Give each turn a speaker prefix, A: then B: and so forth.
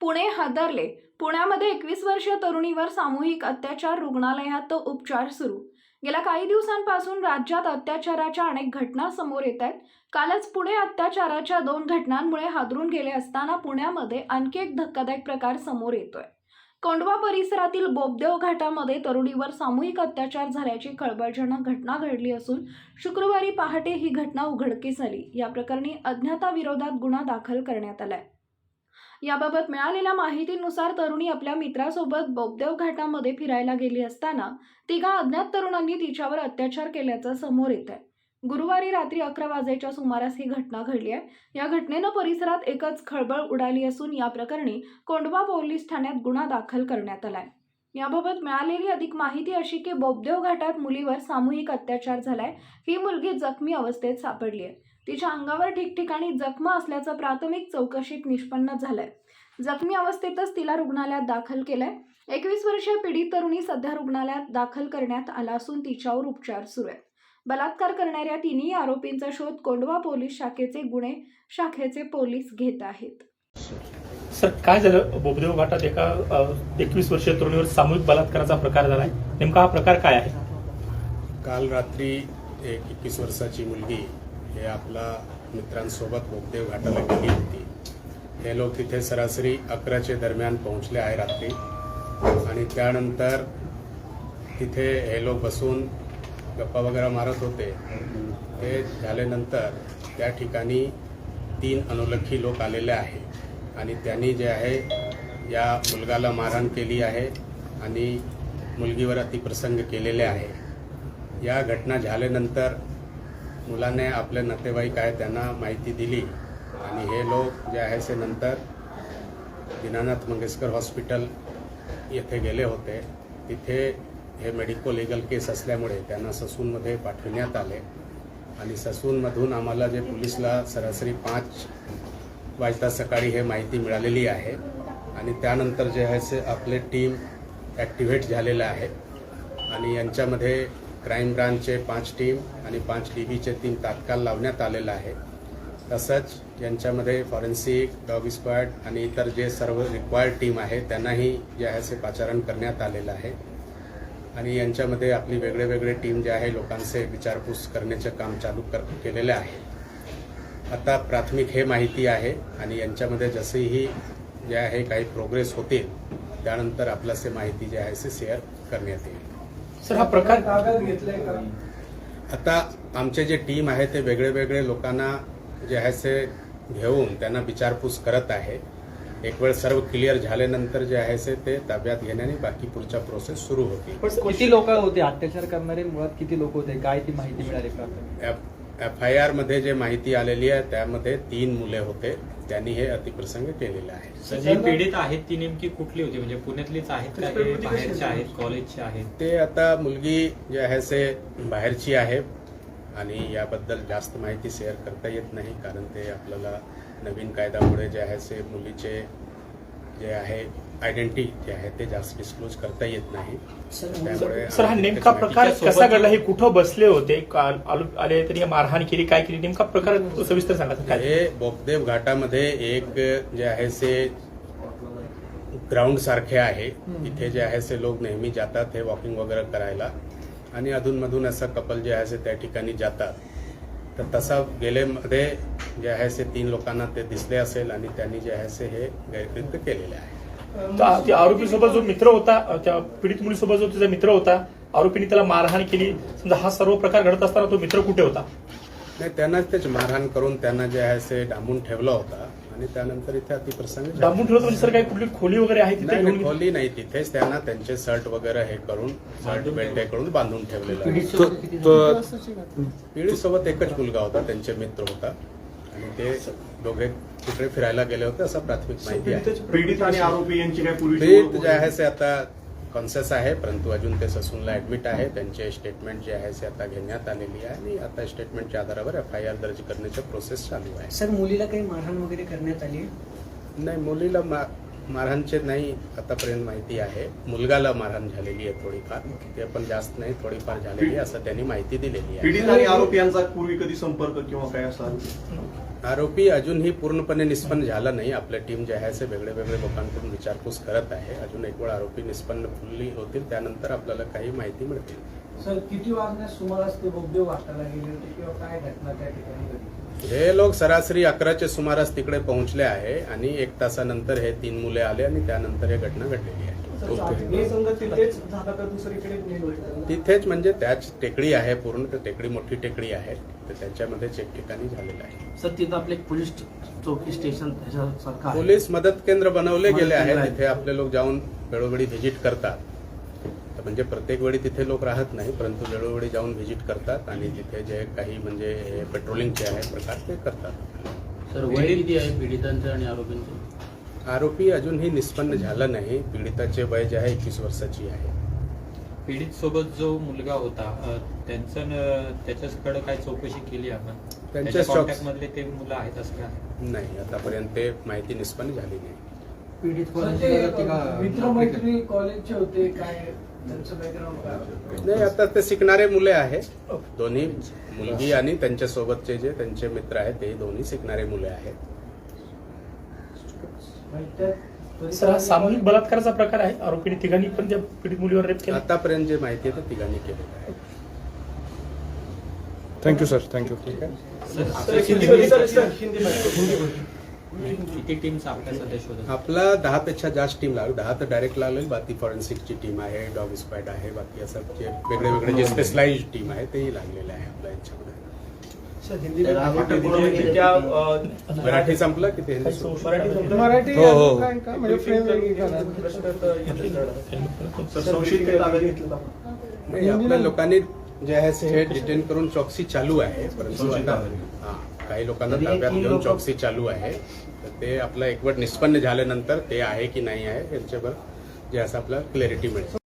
A: पुणे हादरले. पुण्यामध्ये एकवीस वर्षीय तरुणीवर सामूहिक अत्याचार रुग्णालयात उपचार सुरू. गेल्या काही दिवसांपासून राज्यात अत्याचाराच्या अनेक घटना समोर येत आहेत. कालच पुणे अत्याचाराच्या दोन घटनांमुळे हादरून गेले असताना पुण्यामध्ये आणखी एक धक्कादायक प्रकार समोर येतोय. कोंडवा परिसरातील बोबदेव घाटामध्ये तरुणीवर सामूहिक अत्याचार झाल्याची खळबळजनक घटना घडली असून शुक्रवारी पहाटे ही घटना उघडकीस आली. या प्रकरणी अज्ञाताविरोधात गुन्हा दाखल करण्यात आलाय. याबाबत मिळालेल्या माहितीनुसार तरुणी आपल्या मित्रासोबत बोबदेव घाटामध्ये फिरायला गेली असताना तिघा अज्ञात तरुणांनी तिच्यावर अत्याचार केल्याचं समोर येत आहे. गुरुवारी रात्री अकरा वाजेच्या सुमारास ही घटना घडली आहे. या घटनेनं परिसरात एकच खळबळ उडाली असून या प्रकरणी कोंडवा पोलीस ठाण्यात गुन्हा दाखल करण्यात आलाय याबाबत मिळालेली अधिक माहिती अशी की बोबदेव घाटात मुलीवर सामूहिक अत्याचार झालाय. ही मुलगी जखमी अवस्थेत सापडली आहे. तिच्या अंगावर ठिकठिकाणी जखमा असल्याचं प्राथमिक चौकशीत निष्पन्न झालंय. जखमी अवस्थेतच तिला रुग्णालयात दाखल केलंय. एकवीस वर्षीय पीडित तरुणी सध्या रुग्णालयात दाखल करण्यात आला असून तिच्यावर उपचार सुरू आहेत. बलात्कार करणाऱ्या तिन्ही आरोपींचा शोध कोंडवा पोलीस शाखेचे गुन्हे शाखेचे पोलीस घेत आहेत.
B: सर काय झालं? बोबदेव घाटात एका एकवीस वर्षीय तरुणीवर सामूहिक बलात्काराचा प्रकार झालाय. नेमका हा प्रकार काय आहे?
C: काल रात्री एक एकवीस वर्षाची मुलगी हे आपला मित्रांसोबत बोगदेव घाटाला गेली होती. हे लोक तिथे सरासरी अकराचे दरम्यान पोहोचले आहे रात्री. आणि त्यानंतर तिथे हे लोक बसून गप्पा वगैरे मारत होते. ते झाल्यानंतर त्या ठिकाणी तीन अनोलखी लोक आलेले आहे आणि त्यांनी जे आहे या मुलगाला मारहाण केली आहे आणि मुलगीवर अतिप्रसंग केलेले आहे. या घटना झाल्यानंतर मुलाने आपले नातेवाईक आहे त्यांना माहिती दिली आणि हे लोक जे आहे ते नंतर दीनानाथ मंगेशकर हॉस्पिटल येथे गेले होते. तिथे हे मेडिको लिगल केस असल्यामुळे त्यांना ससूनमध्ये पाठविण्यात आले आणि ससूनमधून आम्हाला जे पोलिसला सरासरी पाच वाजता सकाळी हे माहिती मिळालेली आहे. आणि त्यानंतर जे आहे से आपले टीम ॲक्टिव्हेट झालेलं आहे. आणि यांच्यामध्ये क्राईम ब्रांचचे पाच टीम आणि पाच डी बीचे तीन तात्काळ लावण्यात आलेलं आहे. तसंच यांच्यामध्ये फॉरेन्सिक डॉग स्क्वॉड आणि इतर जे सर्व रिक्वायर्ड टीम आहे त्यांनाही जे आहे से पाचारण करण्यात आलेलं आहे. आणि यांच्यामध्ये आपली वेगळे वेगळे टीम जे आहे लोकांचे विचारपूस करण्याचे काम चालू कर केलेले आहे. आता प्राथमिक हे माहिती आहे आणि यांच्यामध्ये जसेही जे आहे काही प्रोग्रेस होतील त्यानंतर आपल्यास माहिती जी आहे ते शेअर करण्यात येईल.
B: सर हा प्रकार
C: आता आमचे जे टीम आहे ते वेगळे वेगळे लोकांना जे आहे ते घेऊन त्यांना विचारपूस करत आहे. एक वेळ सर्व क्लिअर झाल्यानंतर जे आहे ते ते ताब्यात घेण्याने बाकी पुढच्या प्रोसेस सुरू होतील.
D: किती लोक होते? अत्याचार करणारे मुळात किती लोक होते? काय ती माहिती मिळाली
C: एफ आय आरमध्ये जे माहिती आलेली आहे त्यामध्ये तीन मुले होते. त्यांनी हे अतिप्रसंग केलेले आहे.
E: जी पीडित आहेत ती नेमकी कुठली होती? म्हणजे पुण्यातलीच आहेत का? बाहेरच्या आहेत कॉलेजचे आहेत?
C: ते आता मुलगी जे आहे ते बाहेरची आहे आणि याबद्दल जास्त माहिती शेअर करता येत नाही कारण ते आपल्याला नवीन कायद्यामुळे जे आहे ते मुलीचे जे आहे आयडेंटिटी जे आहे ते जास्त डिस्क्लोज करता येत नाही. त्यामुळे
B: सर हा नेमका प्रकार कसा घडला? हे कुठं बसले होते? आलो- तरी मारहाण केली काय केली? नेमका प्रकार सविस्तर सांगा
C: हे बोपदेव घाटामध्ये एक जे आहे ते ग्राउंड सारखे आहे. इथे जे आहे ते लोक नेहमी जातात हे वॉकिंग वगैरे करायला. आणि अधूनमधून असं कपल जे आहे त्या ठिकाणी जातात. तर तसा गेलेमध्ये जे आहे ते तीन लोकांना ते दिसले असेल आणि त्यांनी जे आहे हे गैरकृत्य केलेले आहे.
B: त्या आरोपीसोबत जो मित्र होता त्या पीडित मुलीसोबत जो तिचा मित्र होता आरोपीने त्याला मारहाण केली. समजा हा सर्व प्रकार घडत असताना तो मित्र कुठे होता?
C: नाही त्यांना तेच मारहाण करून त्यांना जे आहे ते डांबून ठेवला होता. आणि त्यानंतर इथे अतिप्रसंग.
B: डांबून ठेवत म्हणजे सर काही कुठली खोली वगैरे आहे तिथे
C: नाही नाही,
B: घेऊन-
C: खोली नाही तिथेच त्यांना त्यांचे शर्ट वगैरे हे करून शर्ट बेल्ट हे करून बांधून ठेवलेलं आहे. पिढी सोबत एकच मुलगा होता त्यांचे मित्र होता. आणि ते दोघे तिकडे फिरायला गेले होते असं प्राथमिक माहिती आहे.
F: पीडित आणि आरोपी यांची काय पूर्वी
C: पीडित जे आहे ते आता कॉन्शियस आहे परंतु अजून ते ससूनला ऍडमिट आहे. त्यांचे स्टेटमेंट जे आहे ते आता घेण्यात आलेली आहे आणि आता स्टेटमेंटच्या आधारावर एफ आय आर दर्ज करण्याची प्रोसेस चालू आहे.
G: सर मुलीला काही मारहाण वगैरे करण्यात आली
C: नाही मुलीला मा मारहाणचे नाही आतापर्यंत माहिती आहे. मुलगाला मारहाण झालेली आहे थोडीफार. ते पण जास्त नाही थोडीफार झालेली आहे असं त्यांनी माहिती दिलेली आहे.
F: पीडित आणि आरोपी यांचा पूर्वी कधी संपर्क किंवा काय असा?
C: आरोपी अजूनही पूर्णपणे निष्पन्न झाला नाही. आपल्या टीम जे आहे ते वेगळे वेगळे लोकांकडून विचारपूस करत आहे. अजून एक वेळ आरोपी निष्पन्न फुल्ली होतील त्यानंतर आपल्याला काही माहिती मिळतील.
G: सर किती वाजण्यास सुमारास ते बोगदे वाटायला गेले होते किंवा काय घटना त्या ठिकाणी घडली?
C: हे लोक सरासरी अकराच्या सुमारास तिकडे पोहोचले आहे आणि एक तासानंतर हे तीन मुले आले आणि त्यानंतर हे घटना घडलेली आहे.
G: हे तिथेच झाला तर दुसरीकडे नेलं
C: तिथेच म्हणजे त्याच टेकडी आहे पूर्ण टेकडी मोठी टेकडी आहे. तर त्याच्यामध्येच एक ठिकाणी झालेलं आहे.
H: सर तिथं आपले एक पोलीस चौकी स्टेशन त्याच्यासारखं आहे.
C: पोलीस मदत केंद्र बनवले गेले
H: आहे.
C: तिथे आपले लोक जाऊन वेळोवेळी व्हिजिट करतात. तर म्हणजे प्रत्येक वेळी तिथे लोक राहत नाही परंतु वेळोवेळी जाऊन व्हिजिट करतात आणि तिथे जे काही म्हणजे हे पेट्रोलिंगचे आहे प्रकार ते करतात.
H: सर वय किती आहे पीडितांचं आणि आरोपींचं?
C: आरोपी अजूनही निष्पन्न झाला नाही. पीडिताचे वय जे आहे एकवीस वर्षाची आहे.
E: पीडित सोबत जो मुलगा होता त्यांचं त्याच्याकडे काय चौकशी केली आपण?
C: त्यांच्या
E: कॉन्टॅक्ट मधले ते मुलं आहेत असं काय?
C: नाही आतापर्यंत ते माहिती निष्पन्न झाली नाही.
D: पीडित
G: मित्रमैत्री कॉलेजचे होते काय
C: नाही आता ते शिकणारे मुले आहेत. दोन्ही मुलगी आणि त्यांच्या सोबतचे जे त्यांचे मित्र आहेत ते दोन्ही शिकणारे मुले आहेत.
B: सर हा सामूहिक बलात्काराचा प्रकार आहे. आरोपीने तिघांनी पण त्या पीडित मुलीवर रेप केला.
C: आतापर्यंत जे माहिती आहे ते तिघांनी केलेलं आहे.
I: थँक्यू सर थँक्यू
E: किती शोधत?
C: आपला दहा पेक्षा जास्त टीम लागेल दहा तर डायरेक्ट लागेल बाकी फॉरेन्सिकची टीम आहे डॉग स्क्वॅड आहे बाकी असं जे वेगळे वेगळे जे स्पेशलाइज टीम आहे तेही लागलेले आहे आपल्या याच्यामध्ये. मराठी संपलं की ते?
G: मराठी
I: हो, हो.
G: म्हणजे
C: आपल्या लोकांनी जे आहे ते डिटेन करून चौकसी चालू आहे. परंतु हा, काही लोकांना ताब्यात घेऊन चौकसी चालू आहे. तर ते आपलं एकवट निष्पन्न झाल्यानंतर ते आहे की नाही आहे यांच्यावर जे असं आपल्याला क्लॅरिटी मिळेल